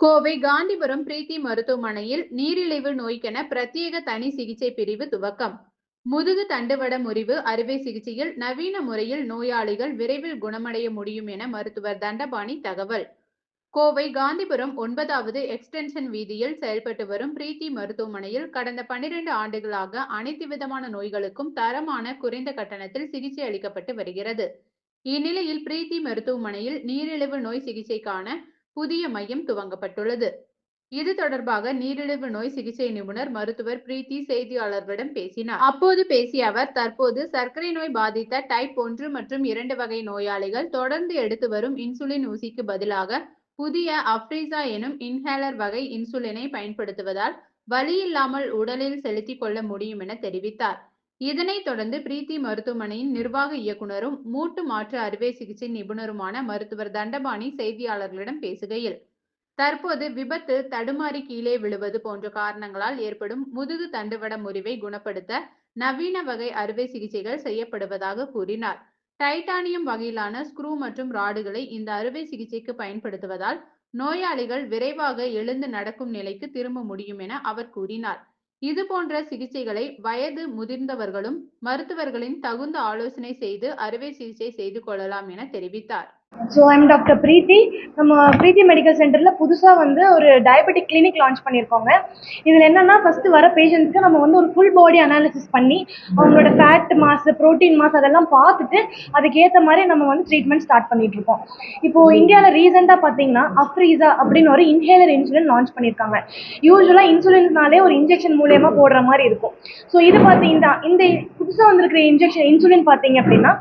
கோவை காந்திபுரம் பிரீத்தி மருத்துவமனையில் நீரிழிவு நோய்க்கென பிரத்யேக தனி சிகிச்சை பிரிவு துவக்கம். முதுகு தண்டுவட முறிவு அறுவை சிகிச்சையில் நவீன முறையில் நோயாளிகள் விரைவில் குணமடைய முடியும் என மருத்துவர் தண்டபாணி தகவல். கோவை காந்திபுரம் ஒன்பதாவது எக்ஸ்டென்ஷன் வீதியில் செயல்பட்டு வரும் பிரீத்தி மருத்துவமனையில் கடந்த பன்னிரண்டு ஆண்டுகளாக அனைத்து விதமான நோய்களுக்கும் தரமான குறைந்த கட்டணத்தில் சிகிச்சை அளிக்கப்பட்டு வருகிறது. இந்நிலையில் பிரீத்தி மருத்துவமனையில் நீரிழிவு நோய் சிகிச்சைக்கான புதிய மையம் துவங்கப்பட்டுள்ளது. இது தொடர்பாக நீரிழிவு நோய் சிகிச்சை நிபுணர் மருத்துவர் பிரீத்தி செய்தியாளர்களிடம் பேசினார். அப்போது பேசிய அவர் தற்போது சர்க்கரை நோய் பாதித்த டைப் ஒன்று மற்றும் இரண்டு வகை நோயாளிகள் தொடர்ந்து எடுத்து வரும் இன்சுலின் ஊசிக்கு பதிலாக புதிய அப்ரிசா எனும் இன்ஹேலர் வகை இன்சுலினை பயன்படுத்துவதால் வலி இல்லாமல் உடலில் செலுத்திக் கொள்ள முடியும் என தெரிவித்தார். இதனைத் தொடர்ந்து பிரீத்தி மருத்துவமனையின் நிர்வாக இயக்குனரும் மூட்டு மாற்று அறுவை சிகிச்சை நிபுணருமான மருத்துவர் தண்டபாணி செய்தியாளர்களிடம் பேசுகையில் தற்போது விபத்து தடுமாறி கீழே விழுவது போன்ற காரணங்களால் ஏற்படும் முதுகு தண்டுவட முறிவை குணப்படுத்த நவீன வகை அறுவை சிகிச்சைகள் செய்யப்படுவதாக கூறினார். டைட்டானியம் வகையிலான ஸ்க்ரூ மற்றும் ராடுகளை இந்த அறுவை சிகிச்சைக்கு பயன்படுத்துவதால் நோயாளிகள் விரைவாக எழுந்து நடக்கும் நிலைக்கு திரும்ப முடியும் என அவர் கூறினார். இது போன்ற சிகிச்சைகளை வயது முதிர்ந்தவர்களும் மருத்துவர்களின் தகுந்த ஆலோசனை செய்து அறுவை சிகிச்சை செய்து கொள்ளலாம் என தெரிவித்தார். ஸோ ஐம் டாக்டர் பிரீத்தி நம்ம பிரீத்தி மெடிக்கல் சென்டரில் புதுசாக வந்து ஒரு டயபெட்டிக் கிளினிக் லான்ச் பண்ணியிருக்கோங்க. இதில் என்னென்னா ஃபஸ்ட்டு வர பேஷண்ட்ஸ்க்கு நம்ம வந்து ஒரு ஃபுல் பாடி அனாலிசிஸ் பண்ணி அவங்களோட ஃபேட் மாஸ் ப்ரோட்டீன் மாஸ் அதெல்லாம் பார்த்துட்டு அதுக்கேற்ற மாதிரி நம்ம வந்து ட்ரீட்மெண்ட் ஸ்டார்ட் பண்ணிட்டு இருக்கோம் இப்போது இந்தியாவில் ரீசெண்டாக பார்த்தீங்கன்னா அஃப்ரீசா அப்படின்னு ஒரு இன்ஹேலர் இன்சுலின் லான்ச் பண்ணியிருக்காங்க. யூஸ்வலாக இன்சுலின்னாலே ஒரு இன்ஜெக்ஷன் மூலயமா போடுற மாதிரி இருக்கும். ஸோ இது பார்த்தீங்கன்னா இந்த புதுசாக வந்திருக்கிற இன்ஜெக்ஷன் இன்சுலின் பார்த்தீங்க அப்படின்னா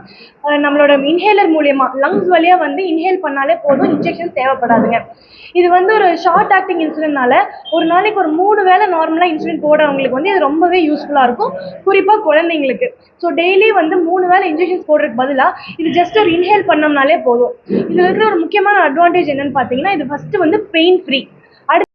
நம்மளோட இன்ஹேலர் மூலியமா லங்ஸ் வழியாக வந்து இன்ஹேல் பண்ணாலே போதும் இன்ஜெக்ஷன் தேவைப்படாதுங்க. இது வந்து ஒரு ஷார்ட் ஆக்டிங் இன்சுலினால ஒரு நாளைக்கு ஒரு மூணு வேளை நார்மலாக இன்சுலின் போடுறவங்களுக்கு வந்து இது ரொம்பவே யூஸ்ஃபுல்லாக இருக்கும். குறிப்பாக குழந்தைங்களுக்கு. ஸோ டெய்லி வந்து மூணு வேளை இன்ஜெக்ஷன்ஸ் போடுறதுக்கு பதிலாக இது ஜஸ்ட் ஒரு இன்ஹேல் பண்ணோம்னாலே போதும். இதில் இருக்கிற ஒரு முக்கியமான அட்வான்டேஜ் என்னன்னு பார்த்தீங்கன்னா இது ஃபஸ்ட்டு வந்து பெயின் ஃப்ரீ